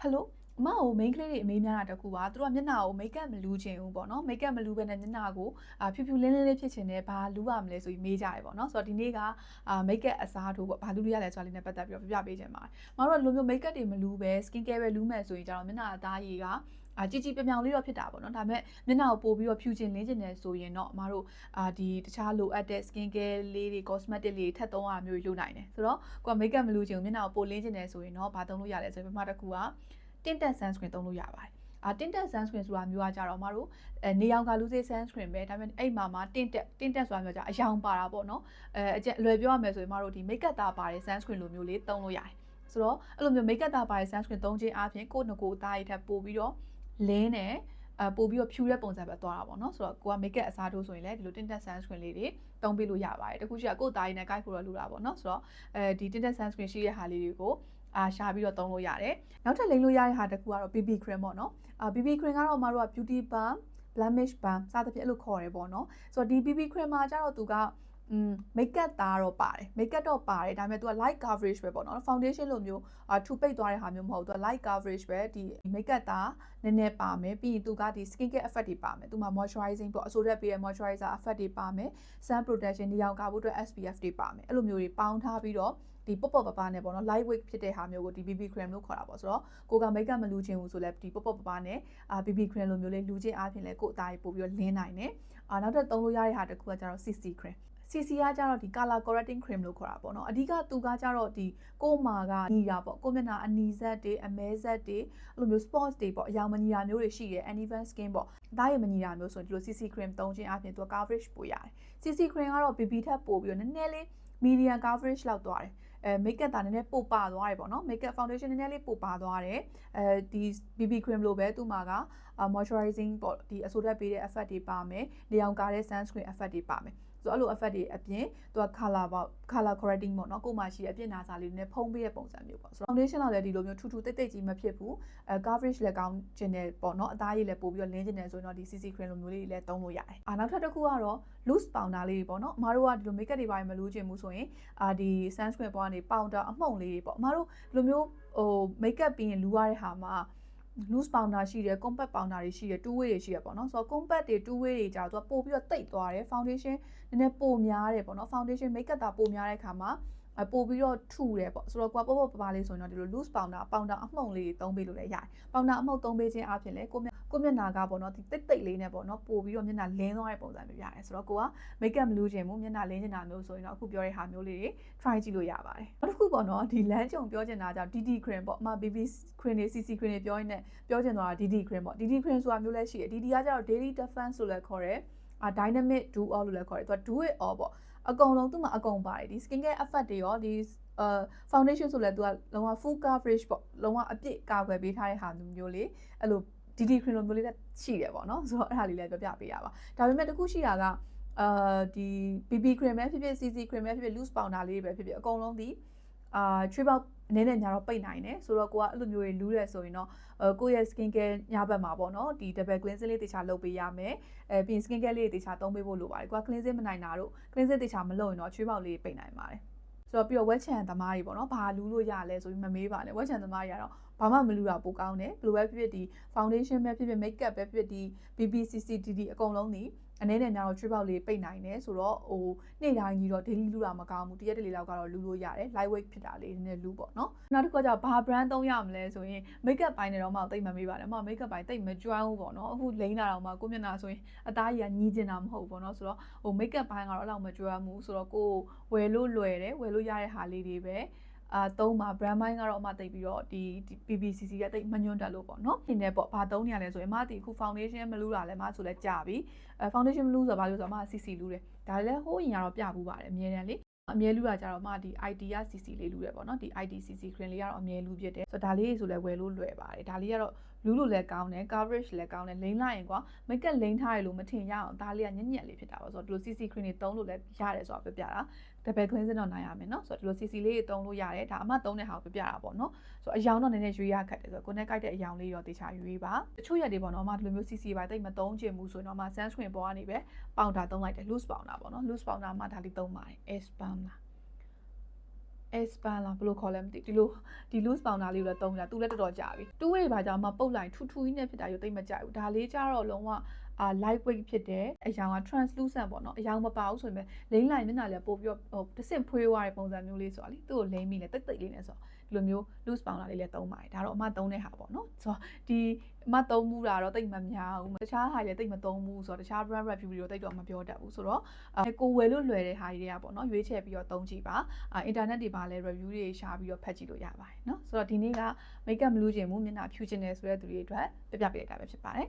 ဟယ်လိုအမကို main ကလေးတွေအမေးများတာတကူပါသူတို့ကမျက်နှာကို make up မလူးခြင်းဘူးပေါ့နော် make up မလူးဘဲနဲ့မျက်နှာကိုအာဖြူဖြူလင်းလင်းလေးဖြစ်ခြင်းနဲ့ဘာလူးရမလဲဆိုပြီးမေးကြရပေါ့နော်ဆိုတော့ဒီနေ့ကအာ make up အစားထိုးပေါ့ဘာလူးလို့ရလဲဆိုတာလေးနဲ့ပတ်သက်ပြီးတော့ပြပြပေးခြင်းပါတယ်မတို့ကလိုမျိုး make up တွေမလူးပဲ skin care ပဲလူးမယ်ဆိုရင်ကျတော့မျက်နှာအသားရည်က အာជីជីပြောင်ပြောင်လေးတော့ဖြစ်တာပေါ့နော်ဒါပေမဲ့မျက်နှာကိုပို့ပြီးတော့ဖြူချင်လင်းချင်တယ်ဆိုရင်တော့အမတို့အာဒီတခြားလိုအပ်တဲ့ skin care လေးတွေ cosmetic လေးထပ်သုံးရမျိုးလုပ်နိုင်တယ်ဆိုတော့ကိုက makeup မလုပ်ချင်ဘူးမျက်နှာကိုပို့လင်းချင်တယ်ဆိုရင်တော့ဘာသုံးလို့ရလဲဆိုရင်ပထမတစ်ခုက tinted sunscreen သုံးလို့ရပါတယ်အာ tinted sunscreen ဆိုတာမျိုးကကြတော့မတို့အဲနေရောင်ကလူစေး sunscreen ပဲဒါပေမဲ့အဲ့မှာမှာ tinted tinted ဆိုတာမျိုးကြအယောင်ပါတာပေါ့နော်အဲအကျအလွယ်ပြောရမယ်ဆိုရင်မတို့ဒီ makeup သားပါတဲ့ sunscreen လိုမျိုးလေးသုံးလို့ရတယ်ဆိုတော့အဲ့လိုမျိုး makeup သားပါတဲ့ sunscreen သုံးခြင်းအပြင်ကိုယ့်ငကိုယ်သားရထပ်ပို့ပြီးတော့ လင်းနဲ့အပို့ပြီးတော့ဖြူတဲ့ပုံစံပဲသွားတာပေါ့နော်ဆိုတော့ကိုက make up အစားထိုးဆိုရင်လည်းဒီလို tinted sunscreen လေးတွေတုံးပေးလို့ရပါတယ်တခုရှိကကိုယ်သားရည်နဲ့ကိုက်ဖို့တော့လိုတာပေါ့နော်ဆိုတော့အဲဒီ tinted sunscreen ရှိတဲ့ဟာလေးတွေကိုအာရှာပြီးတော့သုံးလို့ရတယ်နောက်ထပ်လိမ့်လို့ရတဲ့ဟာတခုကတော့ BB cream ပေါ့နော်အာ BB cream ကတော့မတို့က beauty balm blemish balm စသဖြင့်အဲ့လိုခေါ်ရဲပေါ့နော်ဆိုတော့ဒီ BB cream မှာကျတော့သူက อืม makeup သားတော့ပါတယ် makeup တော့ပါတယ်ဒါပေမဲ့ तू က light coverage ပဲပေါ့နော် foundation လိုမျိုးအာထူပိတ်သွားတဲ့ဟာမျိုးမဟုတ် तू က light coverage ပဲဒီ makeup သားနည်းနည်းပါမယ်ပြီးရင် तू ကဒီ skin care effect တွေပါမယ် तू မှာ moisturizing ပေါ့အဆိုရက်ပြီးရ moisturizer effect တွေပါမယ် sun protection နေရောင်ကာဖို့အတွက် SPF တွေပါမယ်အဲ့လိုမျိုးတွေပေါင်းထားပြီးတော့ဒီပေါ့ပေါ့ပပနဲ့ပေါ့နော် light weight ဖြစ်တဲ့ဟာမျိုးကိုဒီ BB cream လို့ခေါ်တာပေါ့ဆိုတော့ကိုက makeup မလူချင်ဘူးဆိုလဲဒီပေါ့ပေါ့ပပနဲ့အာ BB cream လိုမျိုးလေးလူချင်းအားဖြင့်လဲကိုအသားကြီးပို့ပြီးတော့လင်းနိုင်တယ်အာနောက်ထပ်သုံးလို့ရတဲ့ဟာတစ်ခုကကျတော့ CC cream CC ကကြတော့ဒီ color correcting cream လို့ခေါ်တာပေါ့နော်အဓိကသူကကြတော့ဒီကိုမာကညီတာပေါ့ကိုမျက်နှာအနီဇက်တွေအမဲဇက်တွေအဲ့လိုမျိုး spots တွေပေါ့အရောင်မညီတာမျိုးတွေရှိတယ် uneven skin ပေါ့ဒါရမညီတာမျိုးဆိုရင်ဒီလို CC cream သုံးခြင်းအပြင်သူက coverage ပိုရတယ် CC cream ကတော့ BB ထက်ပိုပြီးတော့နည်းနည်းလေး medium coverage လောက်သွားတယ် အဲ make up တာနည်းနည်းပိုပါသွားတယ်ပေါ့နော် make up foundation နည်းနည်းလေးပိုပါသွားတယ်အဲဒီ BB cream လိုပဲသူ့မှာက moisturizing ပေါ့ဒီအဆိုးတက်ပေးတဲ့ effect တွေပါမယ်နေအောင်ကားတဲ့ sunscreen effect တွေပါမယ်ဆိုတော့အဲ့လို effect တွေအပြင်သူက color ပေါ့ color correcting ပေါ့နော်ကိုမှရှိတဲ့အပြည့်နာစာလေးနဲ့ဖုံးပေးတဲ့ပုံစံမျိုးပေါ့ဆိုတော့ foundation လောက်လည်းဒီလိုမျိုးထူထူတိတ်တိတ်ကြီးမဖြစ်ဘူးအဲ coverage လည်းကောင်းကျင်တယ်ပေါ့နော်အသားရည်လည်းပို့ပြီးတော့လင်းကျင်တယ်ဆိုရင်တော့ဒီ CC cream လိုမျိုးလေးတွေလည်းသုံးလို့ရတယ်အာနောက်ထပ်တစ်ခုကတော့ loose powder လေးတွေပေါ့နော်အမတို့ကဒီလို makeup တွေပါမလို့ကျင်ဘူးဆိုရင်အာဒီ sunscreen ပေါ့ကနေပေါင်တာအမှုန့်လေးပေါ့အမတို့ဘယ်လိုမျိုးဟို makeup ပြီးရင်လူရတဲ့ဟာမှာ loose powder ရှိတယ် compact powder တွေရှိတယ် two way တွေရှိရပေါ့နော်ဆိုတော့ compact တွေ two way တွေကြာသူကပို့ပြီးတော့တိတ်သွားတယ် foundation နည်းနည်းပိုများတယ်ပေါ့နော် foundation makeup တာပိုများတဲ့ခါမှာအပို့ပြီးတော့ထူတယ်ပေါ့ဆိုတော့ကွာပေါ့ပေါ့ပါပါလေးဆိုရင်တော့ဒီလို loose powder powder အမှုန့်လေးတွေသုံးပေးလို့လည်းရတယ် powder အမှုန့်သုံးပေးခြင်းအပြင်လည်းကိုမြ ကိုမျက်နှာကပေါ့နော်ဒီတိတ်တိတ်လေးနဲ့ပေါ့နော်ပို့ပြီးတော့မျက်နှာလင်းသွားတဲ့ပုံစံမျိုးရတယ်ဆိုတော့ကိုက makeup မလုပ်ခြင်းဘူးမျက်နှာလင်းနေတာမျိုးဆိုရင်တော့အခုပြောတဲ့ဟာမျိုးလေးတွေ try ကြည့်လို့ရပါတယ်နောက်တစ်ခုပေါ့နော်ဒီလမ်းကြုံပြောချင်တာကြောင့် DD cream ပေါ့အမ BB cream တွေ CC cream တွေပြောရင်းနဲ့ပြောချင်သွားတာ DD cream ပေါ့ DD cream ဆိုတာမျိုးလည်းရှိတယ် DD ကကျတော့ daily defense ဆိုလည်းခေါ်တယ်အာ dynamic do all လို့လည်းခေါ်တယ်သူက do it all ပေါ့အကုန်လုံးသူ့မှာအကုန်ပါတယ်ဒီ skin care effort တွေရောဒီအာ foundation ဆိုလဲသူကလုံးဝ full coverage ပေါ့လုံးဝအပြည့်ကာကွယ်ပေးထားတဲ့ဟာမျိုးလေးအဲ့လို ဒီဒီခရင်လိုမျိုးလေးလည်းရှိတယ်ပေါ့နော်ဆိုတော့အဲ့ဒါလေးလည်းပြောပြပေးရပါဒါပေမဲ့တခုရှိတာကအာဒီ BB ခရင်ပဲဖြစ်ဖြစ် CC ခရင်ပဲဖြစ်ဖြစ် loose powder လေးပဲဖြစ်ဖြစ်အကုန်လုံးဒီအာ tree box နည်းနည်းများတော့ပိတ်နိုင်တယ်ဆိုတော့ကိုကအဲ့လိုမျိုးတွေလူးတယ်ဆိုရင်တော့ကိုယ့်ရဲ့ skin care ညဘက်မှာပေါ့နော်ဒီ double cleansing လေးတေချာလုပ်ပေးရမယ်အဲပြီးရင် skin care လေးတေချာသုံးပေးဖို့လိုပါတယ်ကိုက cleansing မနိုင်တာတို့ cleansing တေချာမလုပ်ရင်တော့ tree box လေးပိတ်နိုင်ပါတယ်ဆိုတော့ပြီးတော့ဝက်ချန်သမားတွေပေါ့နော်ဘာလူးလို့ရလဲဆိုပြီးမမေးပါနဲ့ဝက်ချန်သမားတွေကတော့ ဘာမှမလူတာပိုကောင်းတယ်ဘယ်လိုပဲဖြစ်ဖြစ်ဒီ foundation ပဲဖြစ်ဖြစ် make up ပဲဖြစ်ဖြစ်ဒီ BBCCDD အကုန်လုံးဒီအနေနဲ့ညာတော့ trip out လေးပိတ်နိုင်တယ်ဆိုတော့ဟိုနေ့တိုင်းကြီးတော့ daily လူတာမကောင်းဘူးတရက်တလေလောက်ကတော့လူလို့ရတယ် light weight ဖြစ်တာလေးနည်းနည်းလူပေါ့နော်နောက်တစ်ခါကျဘာ brand သုံးရမလဲဆိုရင် make up ပိုင်းနဲ့တော့မှတိတ်မမေးပါနဲ့အမ make up ပိုင်းတိတ်မကျွမ်းဘူးပေါ့နော်အခုလိမ့်တာတော့မှကိုမျက်နှာဆိုရင်အသားကြီးကညီးကျင်တာမဟုတ်ဘူးပေါ့နော်ဆိုတော့ဟို make up ပိုင်းကတော့အဲ့လောက်မကျွမ်းဘူးဆိုတော့ကိုဝယ်လို့လွယ်တယ်ဝယ်လို့ရတဲ့ဟာလေးတွေပဲ အာသုံးပါ brand mind ကတော့အမသိပြီးတော့ဒီ PPCC ကတိတ်မညွန့်တက်လို့ပေါ့နော်။ဒီနေ့ပေါ့ဘာသုံးနေရလဲဆိုရင်အမဒီအခု foundation မလူးတာလဲအမဆိုလဲကြာပြီ။အဲ foundation မလူးဆိုတော့ဘာလို့ဆိုတော့အမ CC လူးတယ်။ဒါလည်းဟိုးရင်ကတော့ပြဘူးပါတယ်အမြဲတမ်းလေ။အမြဲလူးတာကြတော့အမဒီ IT က CC လေးလူးတယ်ပေါ့နော်။ဒီ IT CC screen လေးကတော့အမြဲလူးဖြစ်တယ်။ဆိုတော့ဒါလေးဆိုလဲဝယ်လို့လွယ်ပါတယ်။ဒါလေးကတော့ လူလို့လည်းကောင်းတယ် coverage လည်းကောင်းတယ်လိမ့်လိုက်ရင်ကွာ make up လိမ့်ထားရလို့မထင်ရအောင်ဒါလေးကညက်ညက်လေးဖြစ်တာပါဆိုတော့ဒီလို CC cream တွေသုံးလို့လည်းရတယ်ဆိုတော့ပြပြတာ double cleansing တော့နိုင်ရမယ်เนาะဆိုတော့ဒီလို CC လေးတွေသုံးလို့ရတယ်ဒါအမှသုံးတဲ့ဟာကိုပြပြတာပေါ့เนาะဆိုတော့အယောင်တော့နည်းနည်းရွေးရခက်တယ်ဆိုတော့ကိုယ်နဲ့ကြိုက်တဲ့အယောင်လေးတော့တေချာရွေးပါတချို့ရက်တွေပေါ့เนาะအမှဒီလိုမျိုး CC ပါတိတ်မသုံးချင်ဘူးဆိုရင်တော့အမှ sunscreen ပေါ်ကနေပဲ powder သုံးလိုက်တယ် loose powder ပေါ့เนาะ loose powder မှဒါလေးသုံးပါတယ် espam လား S span လားဘယ်လိုခေါ်လဲမသိဘူးဒီလိုဒီ loose powder လေးကိုလည်းသုံးကြသူလည်းတော်တော်ကြာပြီတူးဝေးပါကြောင့်မပုတ်လိုက်ထူထူကြီးနဲ့ဖြစ်တာရုပ်သိမ့်မကြိုက်ဘူးဒါလေးကြတော့လုံးဝအာ light weight ဖြစ်တယ်အရောင်က translucent ပေါ့နော်အရောင်မပါဘူးဆိုရင်လိမ့်လိုက်မျက်နှာလည်းပို့ပြီးတော့ဟိုတစ်ဆင့်ဖွေးသွားတဲ့ပုံစံမျိုးလေးဆိုတော့လေသူ့ကိုလိမ့်မိလဲတိတ်တိတ်လေးနဲ့ဆိုတော့ ဒီလိုမျိုး loose powder လေးလည်းသုံးပါတယ်ဒါတော့အမသုံးတဲ့ဟာပေါ့နော်ဆိုတော့ဒီအမသုံးမှုတာတော့တိတ်မများဘူးတခြားဟာလည်းတိတ်မသုံးဘူးဆိုတော့တခြား brand review တွေတော့တိတ်တော့မပြောတတ်ဘူးဆိုတော့အဲကိုဝယ်လို့လွယ်တဲ့ဟာတွေကပေါ့နော်ရွေးချယ်ပြီးတော့သုံးကြည့်ပါအဲ internet တွေပါလဲ review တွေရှာပြီးတော့ဖတ်ကြည့်လို့ရပါတယ်နော်ဆိုတော့ဒီနေ့က makeup မလုပ်ခြင်းမှုမျက်နှာဖြူခြင်းတယ်ဆိုတဲ့သူတွေအတွက်ပြပြပေးလိုက်တာပဲဖြစ်ပါတယ်